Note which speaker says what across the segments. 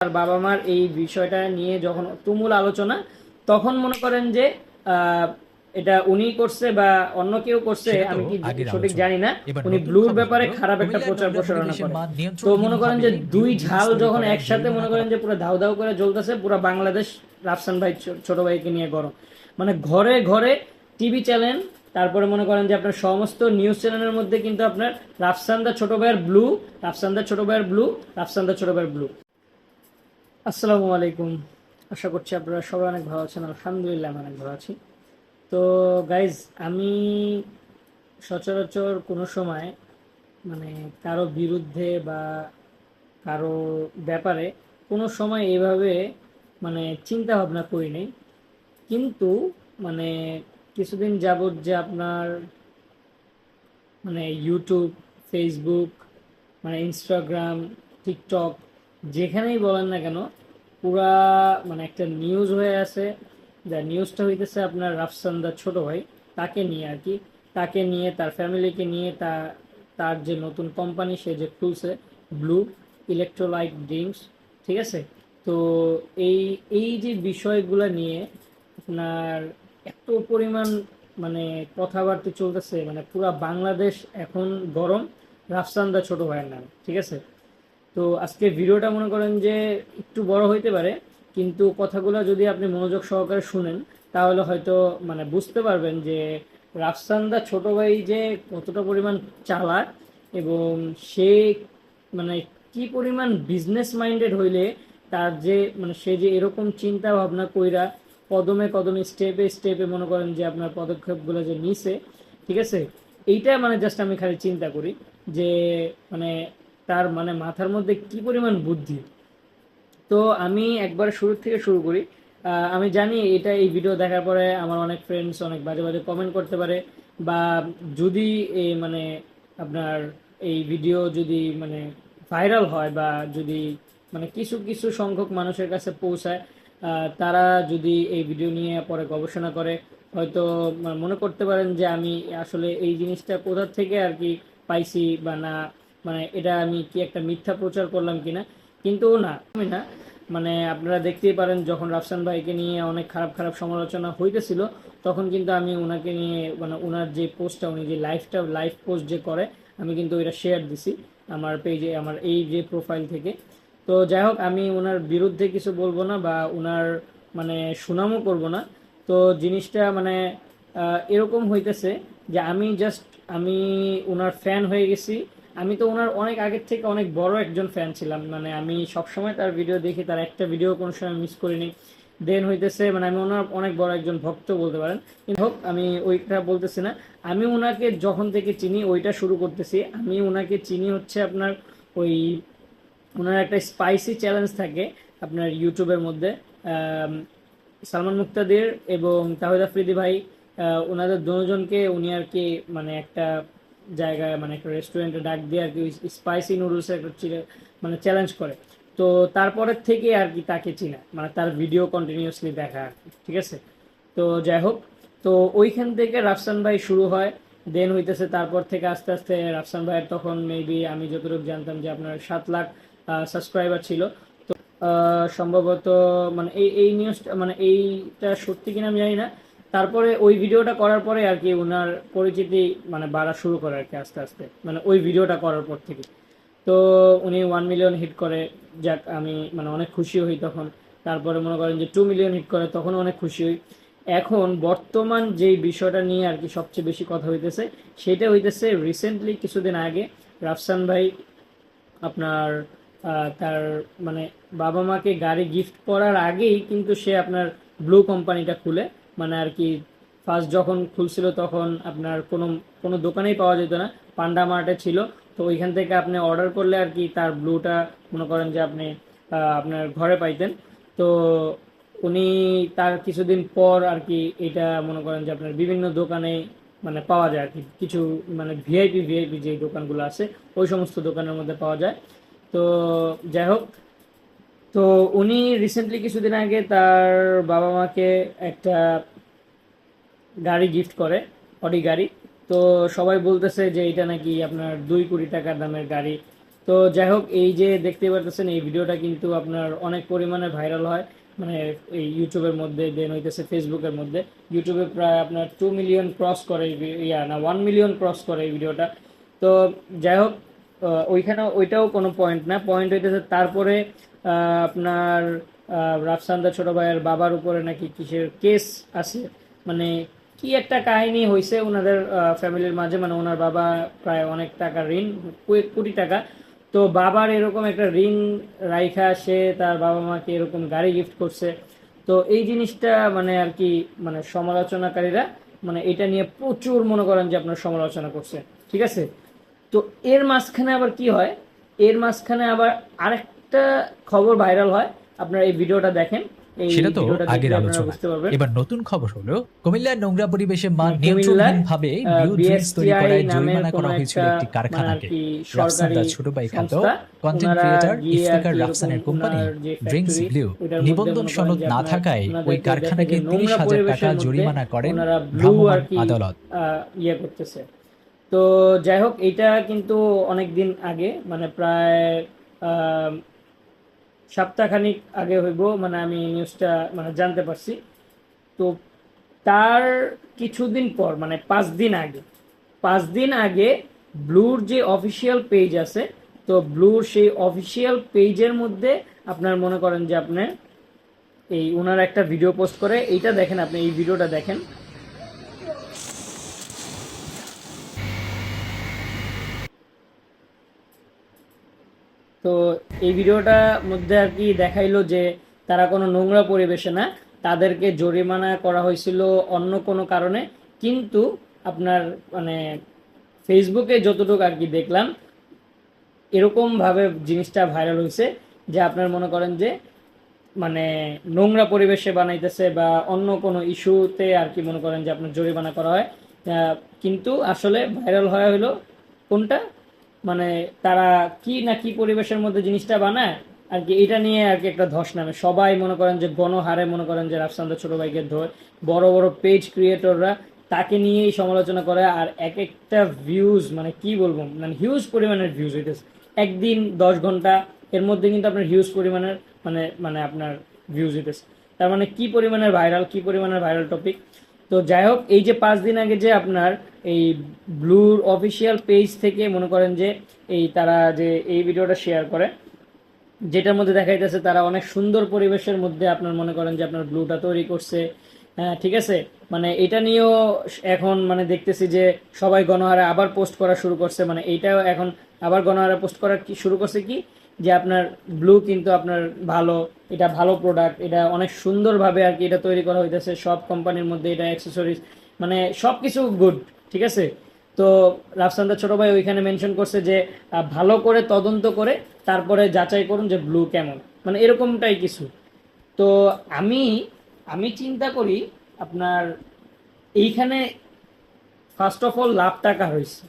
Speaker 1: আর বাবা মার এই বিষয়টা নিয়ে যখন তুমুল আলোচনা তখন মনে করেন যে আহ, এটা উনি করছে বা অন্য কেউ করছে আমি কি সঠিক জানি না। উনি ব্লুর ব্যাপারে খারাপ একটা প্রচার প্রসারণা করে তো মনে করেন যে দুই ঝাল যখন একসাথে মনে করেন যে পুরো ধাউ ধাউ করে জ্বলতেছে পুরো বাংলাদেশ রাফসান ভাই ছোট ভাইকে নিয়ে গরম। মানে ঘরে ঘরে টিভি চ্যানেল তারপরে মনে করেন যে আপনার সমস্ত নিউজ চ্যানেলের মধ্যে কিন্তু আপনার রাফসান দা ছোট ভাইয়ের ব্লু রাফসান দা ছোট ভাইয়ের ব্লু রাফসান দা ছোট ভাইয়ের ব্লু। আসসালামু আলাইকুম। আশা করছি আপনারা সবাই অনেক ভালো আছেন, আলহামদুলিল্লাহ অনেক ভালো আছি। তো গাইজ আমি সচরাচর কোনো সময় মানে কারও বিরুদ্ধে বা কারও ব্যাপারে কোনো সময় এভাবে মানে চিন্তা ভাবনা করি নাই। কিন্তু মানে কিছুদিন যাবৎ যে আপনার মানে ইউটিউব ফেসবুক মানে ইনস্টাগ্রাম টিকটক যেখানেই বলেন না কেন, পুরা মানে একটা নিউজ হয়ে আছে, যা নিউজটা হইতেছে আপনার রাফসান দা ছোট ভাই, তাকে নিয়ে আর কি। তাকে নিয়ে, তার ফ্যামিলিকে নিয়ে, তা, তার যে নতুন কোম্পানি সে যে খুলছে ব্লু ইলেকট্রোলাইট ড্রিঙ্কস ঠিক আছে? তো এই এই যে বিষয়গুলো নিয়ে আপনার এত পরিমাণ মানে কথাবার্তা চলতেছে মানে পুরা বাংলাদেশ এখন গরম, রাফসান দা ছোট ভাইয়ের নাম, ঠিক আছে? তো আজকে ভিডিওটা মনে করেন যে একটু বড় হইতে পারে, কিন্তু কথাগুলো যদি আপনি মনোযোগ সহকারে শুনেন, তাহলে হয়তো মানে বুঝতে পারবেন যে রাফসান দা ছোট ভাই যে কতটা পরিমাণ চালাক এবং সে মানে কি পরিমাণ বিজনেস মাইন্ডেড হইলে তার যে মানে সে যে এরকম চিন্তা ভাবনা কইরা কদমে কদমে স্টেপে স্টেপে মনে করেন যে আপনার পদক্ষেপগুলো যে নিছে, ঠিক আছে? এইটা মানে জাস্ট আমি খালি চিন্তা করি যে মানে তার মানে মাথার মধ্যে কি পরিমাণ বুদ্ধি? তো আমি একবার শুরু থেকে শুরু করি। আমি জানি এটা এই ভিডিও দেখার পরে আমার অনেক ফ্রেন্ডস অনেক বাজে বাজে কমেন্ট করতে পারে বা যদি এই মানে আপনার এই ভিডিও যদি মানে ভাইরাল হয় বা যদি মানে কিছু কিছু সংখ্যক মানুষের কাছে পৌঁছায় তারা যদি এই ভিডিও নিয়ে পরে গবেষণা করে, হয়তো মানে করতে পারেন যে আমি আসলে এই জিনিসটা কোথা থেকে আর কি পাইছি বা না মানে এটা আমি কি একটা মিথ্যা প্রচার করলাম কিনা? কিন্তু না, আমি না মানে আপনারা দেখতেই পারেন যখন রাফসান ভাইকে নিয়ে অনেক খারাপ খারাপ সমালোচনা হইতেছিল, তখন কিন্তু আমি ওনাকে নিয়ে মানে ওনার যে পোস্টটা, উনি যে লাইফটা লাইভ পোস্ট যে করে, আমি কিন্তু ওইটা শেয়ার দিছি আমার পেজে আমার এই যে প্রোফাইল থেকে। তো যাই হোক, আমি ওনার বিরুদ্ধে কিছু বলব না বা ওনার মানে সুনামও করব না। তো জিনিসটা মানে এরকম হইতেছে যে আমি জাস্ট আমি ওনার ফ্যান হয়ে গেছি আমি তো ওনার অনেক আগের থেকে অনেক বড় একজন ফ্যান ছিলাম। মানে আমি সবসময় তার ভিডিও দেখি, তার একটা ভিডিও কোনো সময় মিস করিনি। দেন হইতেছে মানে আমি ওনার অনেক বড় একজন ভক্ত বলতে পারেন। হোক, আমি ওইটা বলতেছি না। আমি ওনাকে যখন থেকে চিনি, ওইটা শুরু করতেছি। আমি ওনাকে চিনি হচ্ছে আপনার ওই, ওনার একটা স্পাইসি চ্যালেঞ্জ থাকে আপনার ইউটিউবের মধ্যে। সালমান মুক্তাদির এবং তাহিদ আফ্রিদি ভাই ওনাদের দুজনকে উনি আর কি মানে একটা জায়গায় মানে একটা রেস্টুরেন্টে ডাক দিয়ে আর কি স্পাইসি নুডলসের একটা মানে চ্যালেঞ্জ করে। তো তারপরের থেকে আর কি তাকে চিনা মানে তার ভিডিও কন্টিনিউসলি দেখা ঠিক আছে? তো যাই হোক, তো ওইখান থেকে রাফসান ভাই শুরু হয় দেন হইতেছে তারপর থেকে আস্তে আস্তে রাফসান ভাইয়ের তখন মেবি আমি যতটুকু জানতাম যে আপনার সাত লাখ সাবস্ক্রাইবার ছিল। তো সম্ভবত মানে এই এই নিউজটা মানে এইটা সত্যি কিনা আমি জানি না তারপরে ওই ভিডিওটা করার পরে আর কি ওনার পরিচিতি মানে বাড়া শুরু করে আর কি আস্তে আস্তে। মানে ওই ভিডিওটা করার পর থেকে। তো উনি ওয়ান মিলিয়ন হিট করে, যাক আমি মানে অনেক খুশি হই তখন। তারপরে মনে করেন যে টু মিলিয়ন হিট করে তখন অনেক খুশি হই। এখন বর্তমান যেই বিষয়টা নিয়ে আর কি সবচেয়ে বেশি কথা হইতেছে, সেটা হইতেছে রিসেন্টলি কিছুদিন আগে রাফসান ভাই আপনার তার মানে বাবা মাকে গাড়ি গিফট করার আগেই কিন্তু সে আপনার ব্লু কোম্পানিটা খুলে। মানে আর কি ফার্স্ট যখন খুলছিল তখন আপনার কোনো কোনো দোকানেই পাওয়া যেত না, পান্ডা মার্টে ছিল। তো ওইখান থেকে আপনি অর্ডার করলে আর কি তার ব্লুটা মনে করেন যে আপনি আপনার ঘরে পাইতেন। তো উনি তার কিছুদিন পর আর কি এটা মনে করেন যে আপনার বিভিন্ন দোকানে মানে পাওয়া যায় আর কি। কিছু মানে ভিআইপি ভিআইপি যে দোকানগুলো আছে, ওই সমস্ত দোকানের মধ্যে পাওয়া যায়। তো যাই হোক, তো উনি রিসেন্টলি কিছুদিন আগে তার বাবা মাকে একটা গাড়ি গিফট করে, অডি গাড়ি। তো সবাই বলতেছে যে এটা নাকি আপনার দুই কোটি টাকার দামের গাড়ি। তো যাই হোক, এই যে দেখতে পাচ্ছেন এই ভিডিওটা কিন্তু আপনার অনেক পরিমাণে ভাইরাল হয়। মানে এই ইউটিউবের মধ্যে, দেন হইতেছে ফেসবুকের মধ্যে। ইউটিউবে প্রায় আপনার টু মিলিয়ন ক্রস করে ইয়া না ওয়ান মিলিয়ন ক্রস করে এই ভিডিওটা। তো যাই হোক ওইখানে ওইটাও কোনো পয়েন্ট না। পয়েন্ট হইতেছে তারপরে আপনার রাফসান্দা ছোট ভাইয়ের বাবার উপরে নাকি কিসের কেস আছে। মানে কি একটা কাহিনী হয়েছে ওনাদের ফ্যামিলির মাঝে মানে ওনার বাবা প্রায় অনেক টাকা ঋণ কয়েক কোটি টাকা। তো বাবার এরকম একটা ঋণ রাইখা, সে তার বাবা মাকে এরকম গাড়ি গিফট করছে। তো এই জিনিসটা মানে আর কি মানে সমালোচনাকারীরা মানে এটা নিয়ে প্রচুর মনে করেন যে আপনার সমালোচনা করছে। ঠিক আছে? তো এর মাঝখানে আবার কি হয়? এর মাঝখানে আবার আরেকটা খবর ভাইরাল হয়। আপনারা এই ভিডিওটা দেখেন।
Speaker 2: সেটা তো আগের আলোচনা। এবার নতুন খবর হলো কুমিল্লার নোংরা পরিবেশে মান নিয়ন্ত্রণহীন ভাবে তৈরি করায় জরিমানা করা হয়েছিল
Speaker 1: একটি
Speaker 2: কারখানাকে।
Speaker 1: আর
Speaker 2: রাফসান তার ছোট ভাই খ্যাত কন্টেন্ট ক্রিয়েটর রাফসানের কোম্পানি ড্রিঙ্কস ব্লু নিবন্ধন সনদ না থাকায় ওই কারখানাকে তিরিশ হাজার টাকা জরিমানা করেন ভ্রাম্যমাণ আদালত।
Speaker 1: ইয়ে করতেছে। তো যাই হোক এটা কিন্তু অনেক দিন আগে মানে প্রায় আহ, সপ্তাহখানিক আগে হইব মানে আমি নিউজটা মানে জানতে পারছি। তো তার কিছুদিন পর মানে পাঁচ দিন আগে, পাঁচ দিন আগে ব্লুর যে অফিসিয়াল পেজ আছে, তো ব্লুর সেই অফিসিয়াল পেজের মধ্যে আপনার মনে করেন যে আপনার এই ওনার একটা ভিডিও পোস্ট করে, এইটা দেখেন আপনি, এই ভিডিওটা দেখেন। তো এই ভিডিওটার মধ্যে আর কি দেখাইলো যে তারা কোনো নোংরা পরিবেশে না, তাদেরকে জরিমানা করা হয়েছিল অন্য কোনো কারণে। কিন্তু আপনার মানে ফেসবুকে যতটুকু আর কি দেখলাম, এরকমভাবে জিনিসটা ভাইরাল হয়েছে যে আপনার মনে করেন যে মানে নোংরা পরিবেশে বানাইতেছে বা অন্য কোনো ইস্যুতে আর কি মনে করেন যে আপনার জরিমানা করা হয়। কিন্তু আসলে ভাইরাল হওয়া হলো কোনটা? মানে তারা কি না কি পরিবেশের মধ্যে জিনিসটা বানায়, আর কি এটা নিয়ে আর কি একটা ধস নামে। সবাই মনে করেন যে গণহারে মনে করেন যে রাফসান্দার ছোট ভাইকে ধরে, বড় বড় পেজ ক্রিয়েটররা তাকে নিয়েই সমালোচনা করে, আর এক একটা ভিউজ মানে কি বলব মানে হিউজ পরিমাণের ভিউজ হইতেছে। একদিন দশ ঘণ্টা, এর মধ্যে কিন্তু আপনার হিউজ পরিমাণের মানে মানে আপনার ভিউজ হইতেছে। তার মানে কি পরিমাণের ভাইরাল কি পরিমাণের ভাইরাল টপিক তো যাই হোক, এই যে পাঁচ দিন আগে যে আপনার এই ব্লুর অফিসিয়াল পেজ থেকে মনে করেন যে এই তারা যে এই ভিডিওটা শেয়ার করে, যেটার মধ্যে দেখা যাচ্ছে তারা অনেক সুন্দর পরিবেশের মধ্যে আপনার মনে করেন যে আপনার ব্লুটা তৈরি করছে। হ্যাঁ ঠিক আছে? মানে এটা নিয়েও এখন মানে দেখতেছি যে সবাই গণহারে আবার পোস্ট করা শুরু করছে। মানে এইটাও এখন আবার গণহারে পোস্ট করা কি, শুরু করছে কি? যে আপনার ব্লু কিন্তু আপনার ভালো, এটা ভালো প্রোডাক্ট এটা অনেক সুন্দরভাবে আর কি এটা তৈরি করা হইতেছে। সব কোম্পানির মধ্যে এটা অ্যাক্সেসরিজ মানে সব কিছু গুড ঠিক আছে? তো রাফসান্দা ছোট ভাই ওইখানে মেনশন করছে যে ভালো করে তদন্ত করে তারপরে যাচাই করুন যে ব্লু কেমন। মানে এরকমটাই কিছু। তো আমি আমি চিন্তা করি আপনার এইখানে ফার্স্ট অফ অল লাভ টাকা হয়েছে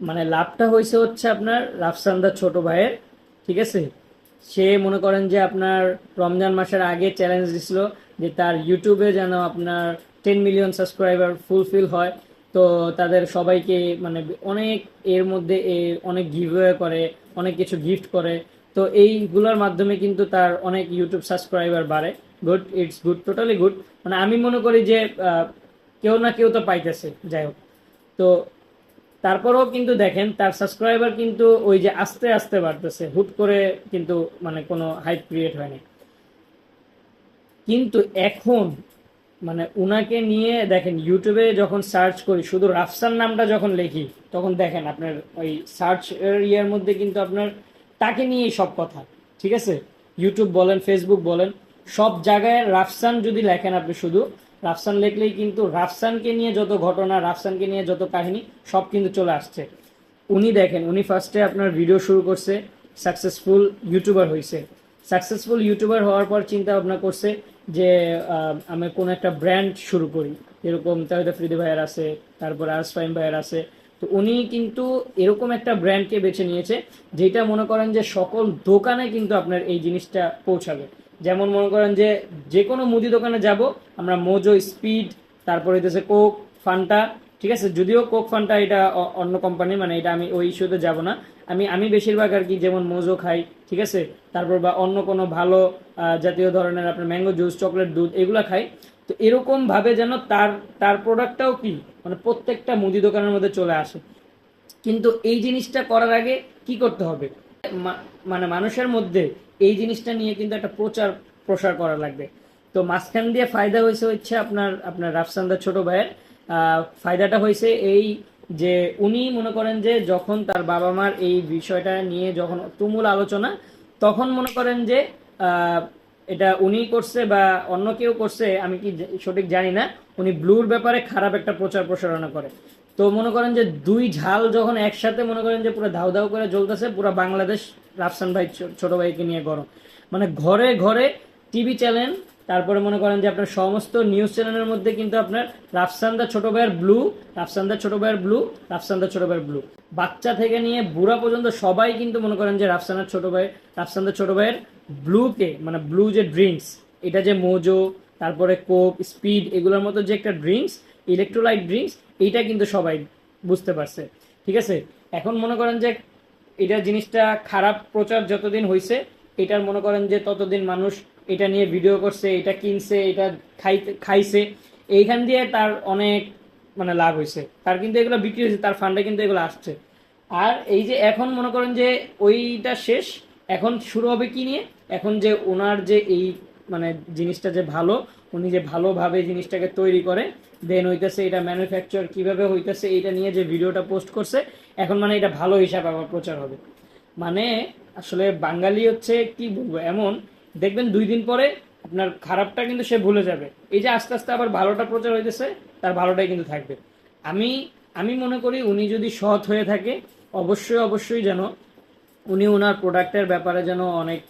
Speaker 1: মানে লাভটা হয়েছে হচ্ছে আপনার রাফসান্দার ছোট ভাইয়ের, ঠিক আছে? সে মনে করেন যে আপনার রমজান মাসের আগে চ্যালেঞ্জ দিছিল যে তার ইউটিউবে যেন আপনার টেন মিলিয়ন সাবস্ক্রাইবার ফুলফিল হয়, তো তাদের সবাইকে মানে অনেক এর মধ্যে অনেক গিভওয়ে করে, অনেক কিছু গিফট করে। তো এইগুলোর মাধ্যমে কিন্তু তার অনেক ইউটিউব সাবস্ক্রাইবার বাড়ে। Good it's good totally good মানে আমি মনে করি যে কেউ না কেউ তো পাইতেছে, যাই হোক। তো তারপরেও কিন্তু দেখেন, তার সাবস্ক্রাইবার কিন্তু ওই যে আস্তে আস্তে বাড়তেছে, হুট করে কিন্তু মানে কোনো হাইপ ক্রিয়েট হয়নি। কিন্তু এখন মানে উনাকে নিয়ে দেখেন ইউটিউবে যখন সার্চ করি, শুধু রাফসান নামটা যখন লিখি, তখন দেখেন আপনার ওই সার্চ ইয়ার মধ্যে কিন্তু আপনার তাকে নিয়েই সব কথা, ঠিক আছে? ইউটিউব বলেন ফেসবুক বলেন, সব জায়গায় রাফসান যদি লেখেন আপনি শুধু রাফসান লিখলেই কিন্তু রাফসানকে নিয়ে যত ঘটনা রাফসানকে নিয়ে যত কাহিনী, সব কিন্তু চলে আসছে। উনি দেখেন, উনি ফার্স্টে আপনার ভিডিও শুরু করছে সাকসেসফুল ইউটিউবার হয়েছে সাকসেসফুল ইউটিউবার হওয়ার পর চিন্তা ভাবনা করছে যে আমি কোনো একটা ব্র্যান্ড শুরু করি। এরকম তাহিদা ফ্রিদি ভাইয়ের আছে, তারপর আরস ফাইম ভাইয়ের আছে। তো উনি কিন্তু এরকম একটা ব্র্যান্ডকে বেছে নিয়েছে, যেটা মনে করেন যে সকল দোকানে কিন্তু আপনার এই জিনিসটা পৌঁছাবে। যেমন মনে করেন যে যে কোনো মুদি দোকানে যাব, আমরা মোজো স্পিড তারপরে হইতেছে কোক ফান্টা ঠিক আছে? যদিও কোক ফান্টা এটা অন্য কোম্পানি মানে এটা আমি ওই ইস্যুতে যাব না। আমি আমি বেশিরভাগ আর কি যেমন মোজো খাই, ঠিক আছে? তারপর বা অন্য কোনো ভালো জাতীয় ধরনের আপনার ম্যাঙ্গো জুস, চকলেট দুধ, এগুলো খাই। তো এরকম ভাবে যেন তার তার প্রোডাক্টটাও কি মানে প্রত্যেকটা মুদি দোকানের মধ্যে চলে আসে। কিন্তু এই জিনিসটা করার আগে কি করতে হবে? মানে মানুষের মধ্যে এই জিনিসটা নিয়ে কিন্তু একটা প্রচার, প্রসার করা লাগবে। তো মাঝখান দিয়ে ফায়দা হয়েছে হচ্ছে আপনার আপনার রাফসান্দার ছোট ভাইয়ের ফায়দাটা হয়েছে এই যে উনি মনে করেন যে যখন তার বাবা মার এই বিষয়টা নিয়ে যখন তুমুল আলোচনা, তখন মনে করেন যে এটা উনি করছে বা অন্য কেউ করছে, আমি কি সঠিক জানি না। উনি ব্লুর ব্যাপারে খারাপ একটা প্রচার প্রসারণা করে। তো মনে করেন যে দুই ঝাল যখন একসাথে মনে করেন যে পুরো ধাউ ধাউ করে জ্বলতেছে, পুরো বাংলাদেশ রাফসান ভাই ছোট ভাইকে নিয়ে গরম। মানে ঘরে ঘরে টিভি চ্যানেল তারপরে মনে করেন যে আপনার সমস্ত নিউজ চ্যানেলের মধ্যে কিন্তু আপনার রাফসান্দা ছোট ভাইয়ের ব্লু, রাফসান্দা ছোট ভাইয়ের ব্লু, রাফসান্দা ছোট ভাইয়ের ব্লু। বাচ্চা থেকে নিয়ে বুড়া পর্যন্ত সবাই কিন্তু মনে করেন যে রাফসানার ছোট ভাই, রাফসান্দা ছোট ভাইয়ের ব্লুকে মানে ব্লু যে ড্রিঙ্কস, এটা যে মোজো, তারপরে কোক, স্পিড, এগুলোর মতো যে একটা ড্রিঙ্কস, ইলেকট্রোলাইট ড্রিঙ্কস, এইটা কিন্তু সবাই বুঝতে পারছে। ঠিক আছে? এখন মনে করেন যে এটা জিনিসটা খারাপ প্রচার যতদিন হয়েছে এটার মনে করেন যে ততদিন মানুষ এটা নিয়ে ভিডিও করছে, এটা কিনছে, এটা খাইতে, খাইছে। এইখান দিয়ে তার অনেক মানে লাভ হয়েছে। তার কিন্তু এগুলো বিক্রি হয়েছে, তার ফান্ডে কিন্তু এগুলো আসছে। আর এই যে এখন মনে করেন যে ওইটা শেষ, এখন শুরু হবে কি নিয়ে? এখন যে ওনার যে এই মানে জিনিসটা যে ভালো, উনি যে ভালোভাবে জিনিসটাকে তৈরি করে দেন হইতেছে এটা ম্যানুফ্যাকচার কীভাবে হইতেছে এটা নিয়ে যে ভিডিওটা পোস্ট করছে, এখন মানে এটা ভালো হিসাবে আবার প্রচার হবে। মানে আসলে বাঙালি হচ্ছে, কি বলব, এমন দেখবেন দুই দিন পরে আপনার খারাপটা কিন্তু সে ভুলে যাবে। এই যে আস্তে আস্তে আবার ভালোটা প্রচার হইতেছে, তার ভালোটাই কিন্তু থাকবে। আমি আমি মনে করি উনি যদি সৎ হয়ে থাকে, অবশ্যই অবশ্যই যেন উনি ওনার প্রোডাক্টের ব্যাপারে যেন অনেক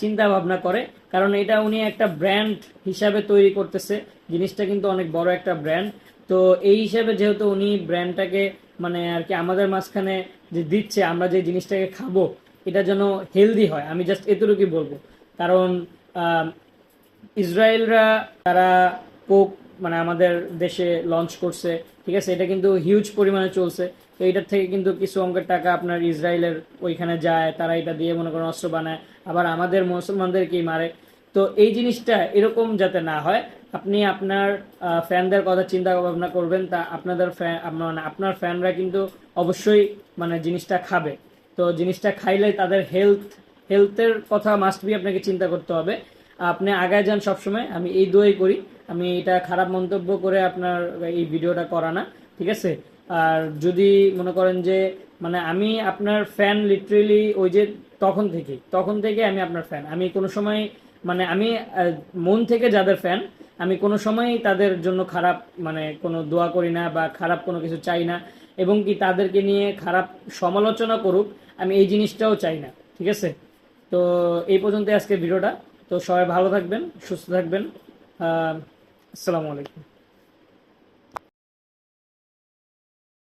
Speaker 1: চিন্তা ভাবনা করে। কারণ এটা উনি একটা ব্র্যান্ড হিসাবে তৈরি করতেছে। জিনিসটা কিন্তু অনেক বড় একটা ব্র্যান্ড। তো এই হিসাবে যেহেতু উনি ব্র্যান্ডটাকে মানে আর কি আমাদের মাঝখানে যে দিচ্ছে, আমরা যে জিনিসটাকে খাব, এটা যেন হেলদি হয়। আমি জাস্ট এতটুকুই বলব। কারণ ইসরায়েলরা তারা কোক মানে আমাদের দেশে লঞ্চ করছে, ঠিক আছে? এটা কিন্তু হিউজ পরিমাণে চলছে। তো এটার থেকে কিন্তু কিছু অঙ্কের টাকা আপনার ইসরায়েলের ওইখানে যায়, তারা এটা দিয়ে মনে করেন অস্ত্র বানায়, আবার আমাদের মুসলমানদেরকেই মারে। তো এই জিনিসটা এরকম যাতে না হয়, আপনি আপনার ফ্যানদের কথা চিন্তা ভাবনা করবেন, তা আপনাদের ফ্যান মানে আপনার ফ্যানরা কিন্তু অবশ্যই মানে জিনিসটা খাবে। তো জিনিসটা খাইলে তাদের হেলথ হেলথের কথা মাস্ট বি আপনাকে চিন্তা করতে হবে। আপনি আগায় যান সবসময়, আমি এই দোয়াই করি। আমি এটা খারাপ মন্তব্য করে আপনার এই ভিডিওটা করা না, ঠিক আছে? আর যদি মনে করেন যে মানে আমি আপনার ফ্যান লিটারেলি ওই যে তখন থেকে তখন থেকে আমি আপনার ফ্যান আমি কোনো সময় মানে আমি মন থেকে যাদের ফ্যান আমি কোনো সময় তাদের জন্য খারাপ মানে কোনো দোয়া করি না বা খারাপ কোনো কিছু চাই না, এবং কি তাদেরকে নিয়ে খারাপ সমালোচনা করুক, আমি এই জিনিসটাও চাই না, ঠিক আছে? তো এই পর্যন্ত আজকে ভিডিওটা। তো সবাই ভালো থাকবেন সুস্থ থাকবেন। আসসালামু আলাইকুম।